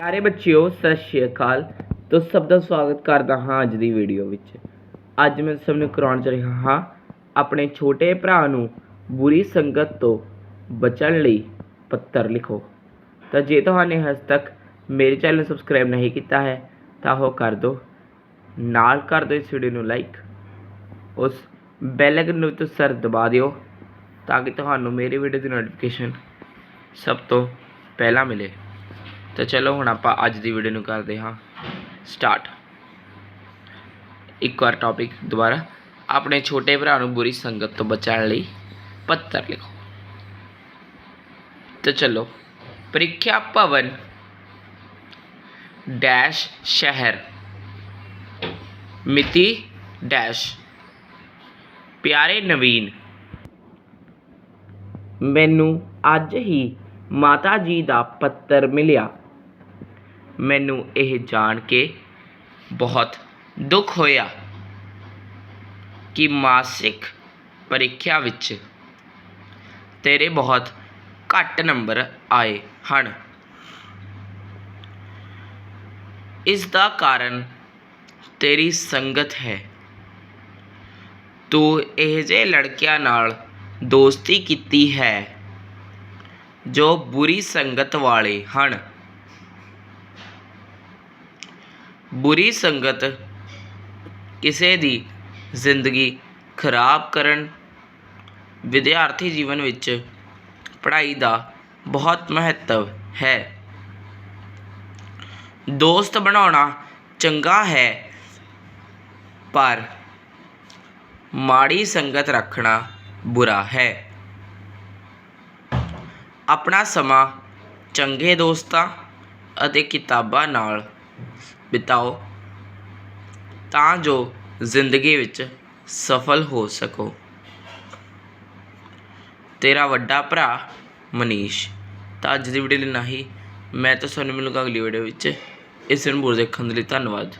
ਪਿਆਰੇ ਬੱਚਿਓ, ਸਤਿ ਸ਼੍ਰੀ ਅਕਾਲ। ਤੁਸੀਂ ਸਭ ਦਾ ਸਵਾਗਤ ਕਰਦਾ ਹਾਂ ਅੱਜ ਦੀ ਵੀਡੀਓ ਵਿੱਚ। ਅੱਜ ਮੈਂ ਸਭ ਨੂੰ ਕਰਾਉਣ ਚ ਰਿਹਾ ਹਾਂ ਆਪਣੇ ਛੋਟੇ ਭਰਾ ਨੂੰ ਬੁਰੀ ਸੰਗਤ ਤੋਂ ਬਚਣ ਲਈ ਪੱਤਰ ਲਿਖੋ। ਤਾਂ ਜੇ ਤੁਹਾਨੇ ਹਜੇ ਤੱਕ ਮੇਰੇ ਚੈਨਲ ਸਬਸਕ੍ਰਾਈਬ ਨਹੀਂ ਕੀਤਾ ਹੈ, ਤਾਂ ਉਹ ਕਰ ਦਿਓ ਨਾਲ ਕਰ ਦਿਓ ਇਸ ਵੀਡੀਓ ਨੂੰ ਲਾਈਕ। ਉਸ ਬੈਲ ਆਈਕਨ ਨੂੰ ਤੁਸੀਂ ਸਰ ਦਬਾ ਦਿਓ, ਤਾਂ ਕਿ ਤੁਹਾਨੂੰ ਮੇਰੀ ਵੀਡੀਓ ਦੀ ਨੋਟੀਫਿਕੇਸ਼ਨ ਸਭ ਤੋਂ ਪਹਿਲਾਂ ਮਿਲੇ। ਤਾਂ ਚਲੋ ਹੁਣ ਆਪਾਂ ਅੱਜ ਦੀ ਵੀਡੀਓ ਨੂੰ ਕਰਦੇ ਹਾਂ ਸਟਾਰਟ ਇੱਕ ਵਾਰ ਟੌਪਿਕ ਦੁਬਾਰਾ। ਆਪਣੇ ਛੋਟੇ ਭਰਾ ਨੂੰ ਬੁਰੀ ਸੰਗਤ ਤੋਂ ਬਚਾਉਣ ਲਈ ਪੱਤਰ ਲਿਖੋ। ਤਾਂ ਚਲੋ, ਪ੍ਰੀਖਿਆ ਭਵਨ ਡੈਸ਼ ਸ਼ਹਿਰ। ਮਿਤੀ ਡੈਸ਼ ਪਿਆਰੇ ਨਵੀਨ, ਮੈਨੂੰ ਅੱਜ ਹੀ ਮਾਤਾ ਜੀ ਦਾ ਪੱਤਰ ਮਿਲਿਆ। ਮੈਨੂੰ ਇਹ ਜਾਣ ਕੇ ਬਹੁਤ ਦੁੱਖ ਹੋਇਆ ਕਿ ਮਾਸਿਕ ਪ੍ਰੀਖਿਆ ਵਿੱਚ ਤੇਰੇ ਬਹੁਤ ਘੱਟ ਨੰਬਰ ਆਏ ਹਨ। ਇਸ ਦਾ ਕਾਰਨ ਤੇਰੀ ਸੰਗਤ ਹੈ। ਤੂੰ ਇਹ ਜਿਹੇ ਲੜਕਿਆਂ ਨਾਲ ਦੋਸਤੀ ਕੀਤੀ ਹੈ ਜੋ ਬੁਰੀ ਸੰਗਤ ਵਾਲੇ ਹਨ। ਬੁਰੀ ਸੰਗਤ ਕਿਸੇ ਦੀ ਜ਼ਿੰਦਗੀ ਖਰਾਬ ਕਰਨ, ਵਿਦਿਆਰਥੀ ਜੀਵਨ ਵਿੱਚ ਪੜ੍ਹਾਈ ਦਾ ਬਹੁਤ ਮਹੱਤਵ ਹੈ। ਦੋਸਤ ਬਣਾਉਣਾ ਚੰਗਾ ਹੈ, ਪਰ ਮਾੜੀ ਸੰਗਤ ਰੱਖਣਾ ਬੁਰਾ ਹੈ। ਆਪਣਾ ਸਮਾਂ ਚੰਗੇ ਦੋਸਤਾਂ ਅਤੇ ਕਿਤਾਬਾਂ ਨਾਲ ਬਿਤਾਓ, ਤਾਂ ਜੋ ਜ਼ਿੰਦਗੀ ਵਿੱਚ ਸਫਲ ਹੋ ਸਕੋ। ਤੇਰਾ ਵੱਡਾ ਭਰਾ ਮਨੀਸ਼। ਤਾਂ ਅੱਜ ਦੀ ਵੀਡੀਓ ਲਈ ਨਹੀਂ ਮੈਂ ਤਾਂ ਤੁਹਾਨੂੰ ਮਿਲੂੰਗਾ ਅਗਲੀ ਵੀਡੀਓ ਵਿੱਚ। ਇਸ ਨੂੰ ਬੋਲ ਦੇਖਣ ਦੇ ਲਈ ਧੰਨਵਾਦ।